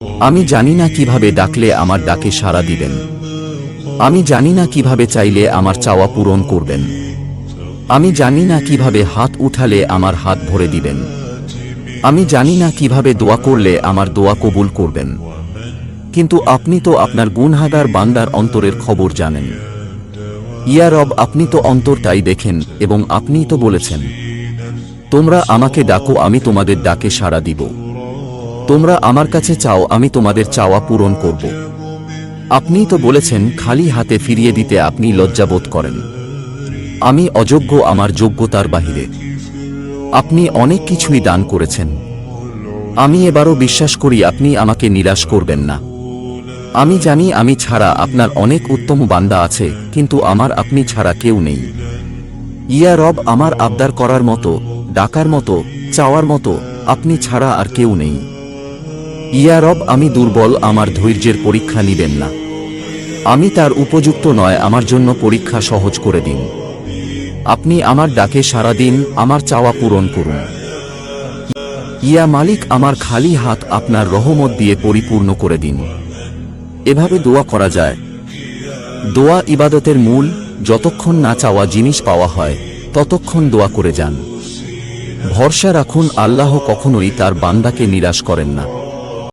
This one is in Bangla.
আমি জানি না কীভাবে ডাকলে আমার ডাকে সাড়া দিবেন। আমি জানি না কীভাবে চাইলে আমার চাওয়া পূরণ করবেন। আমি জানি না কীভাবে হাত উঠালে আমার হাত ভরে দিবেন। আমি জানি না কীভাবে দোয়া করলে আমার দোয়া কবুল করবেন। কিন্তু আপনি তো আপনার গুনহাগার বান্দার অন্তরের খবর জানেন। ইয়া রব, আপনি তো অন্তরটাই দেখেন এবং আপনিই তো বলেছেন, তোমরা আমাকে ডাকো, আমি তোমাদের ডাকে সাড়া দিব। তোমরা আমার কাছে চাও, আমি তোমাদের চাওয়া পূরণ করব। আপনি তো বলেছেন, খালি হাতে ফিরিয়ে দিতে আপনি লজ্জাবোধ করেন। আমি অযোগ্য আমার যোগ্যতার বাহিরে। আপনি অনেক কিছুই দান করেছেন। আমি এবারও বিশ্বাস করি, আপনি আমাকে নিরাশ করবেন না। আমি জানি আমি ছাড়া আপনার অনেক উত্তম বান্দা আছে, কিন্তু আমার আপনি ছাড়া কেউ নেই। ইয়া রব আমার আবদার করার মতো, ডাকার মতো, চাওয়ার মতো, আপনি ছাড়া আর কেউ নেই। ইয়া রব, আমি দুর্বল, আমার ধৈর্যের পরীক্ষা নিবেন না। আমি তার উপযুক্ত নয়, আমার জন্য পরীক্ষা সহজ করে দিন। আপনি আমার ডাকে সারা দিন, আমার চাওয়া পূরণ করুন। ইয়া মালিক, আমার খালি হাত আপনার রহমত দিয়ে পরিপূর্ণ করে দিন। এভাবে দোয়া করা যায়। দোয়া ইবাদতের মূল, যতক্ষণ না চাওয়া জিনিস পাওয়া হয়, ততক্ষণ দোয়া করে যান। ভরসা রাখুন, আল্লাহ কখনোই তার বান্দাকে নিরাশ করেন না।